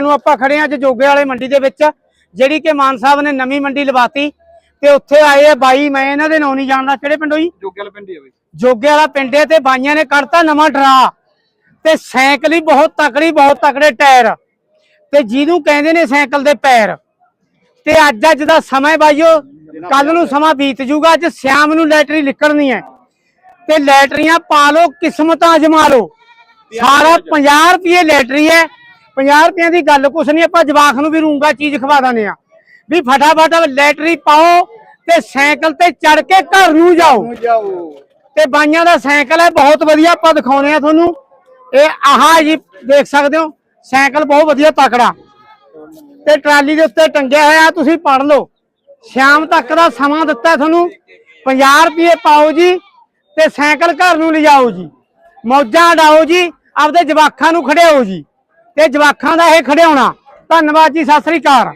ਨੂੰ ਆਪਾਂ ਖੜੇ ਅੱਜ ਜੋਗੇ ਵਾਲੇ ਮੰਡੀ ਦੇ ਵਿੱਚ ਜਿਹੜੀ ਕਿ ਮਾਨ ਸਾਹਿਬ ਨੇ ਨਵੀਂ ਮੰਡੀ ਲਵਾਤੀ। ਤੇ ਉੱਥੇ ਆਏ ਆ ਬਾਈ ਮੈਂ ਇਹਨਾਂ ਦੇ ਨਾਂ ਨਹੀਂ ਜਾਣਦਾ ਕਿਹੜੇ ਪਿੰਡੋਂ ਜੀ? ਜੋਗੇ ਵਾਲੇ ਪਿੰਡ ਹੀ ਆ ਬਈ। ਜੋਗੇ ਵਾਲਾ ਪਿੰਡ ਹੈ ਤੇ ਬਾਈਆਂ ਨੇ ਕੱਢਤਾ ਨਵਾਂ ਡਰਾ। ਤੇ ਸਾਈਕਲ ਹੀ ਬਹੁਤ ਤਕੜੀ ਬਹੁਤ ਤਕੜੇ ਟਾਇਰ। ਤੇ ਜਿਹਨੂੰ ਕਹਿੰਦੇ ਨੇ ਸਾਈਕਲ ਦੇ ਪੈਰ। ਤੇ ਅੱਜ ਅੱਜ ਦਾ ਸਮਾਂ ਬਾਈਓ ਕੱਲ ਨੂੰ ਸਮਾਂ ਬੀਤ ਜੂਗਾ ਅੱਜ ਸ਼ਾਮ ਨੂੰ ਲੈਟਰੀ ਨਿਕਲਣੀ ਹੈ। ਤੇ ਲੈਟਰੀਆਂ ਪਾ ਲਓ ਕਿਸਮਤਾਂ ਅਜਮਾ ਲਓ। ਸਾਰਾ 50 ਰੁਪਏ ਲੈਟਰੀ ਹੈ 50 ਰੁਪਏ ਦੀ ਗੱਲ ਕੁਛ ਨਹੀਂ ਆਪਾਂ ਜਵਾਖ ਨੂੰ ਵੀ ਰੂੰਗਾ ਚੀਜ਼ ਖਵਾ ਦਿੰਦੇ ਆ ਵੀ ਫਟਾਫਟ ਲੈਟਰੀ ਪਾਓ ਤੇ ਸਾਈਕਲ ਤੇ ਚੜ ਕੇ ਘਰ ਨੂੰ ਜਾਓ। ਤੇ ਬਾਈਆਂ ਦਾ ਸਾਈਕਲ ਹੈ ਬਹੁਤ ਵਧੀਆ ਆਪਾਂ ਦਿਖਾਉਣੇ ਆ ਤੁਹਾਨੂੰ। ਇਹ ਆਹ ਜੀ ਦੇਖ ਸਕਦੇ ਹੋ ਸਾਈਕਲ ਬਹੁਤ ਵਧੀਆ ਤਕੜਾ। ਤੇ ਟਰਾਲੀ ਦੇ ਉੱਤੇ ਟੰਗਿਆ ਹੋਇਆ ਤੁਸੀਂ ਪੜ ਲਓ। ਸ਼ਾਮ ਤੱਕ ਦਾ ਸਮਾਂ ਦਿੱਤਾ ਤੁਹਾਨੂੰ। 50 ਰੁਪਏ ਪਾਓ ਜੀ ਤੇ ਸਾਈਕਲ ਘਰ ਨੂੰ ਲਿਜਾਓ ਜੀ। ਮੌਜਾਂ ਡਾਓ ਜੀ ਆਪਦੇ ਜਵਾਖਾਂ ਨੂੰ ਖੜਿਆਓ ਜੀ। ਤੇ ਜਵਾਖਾਂ ਦਾ ਇਹ ਖੜਿਆਉਣਾ ਧੰਨਵਾਦ ਜੀ ਸਤਿ ਸ੍ਰੀ ਅਕਾਲ।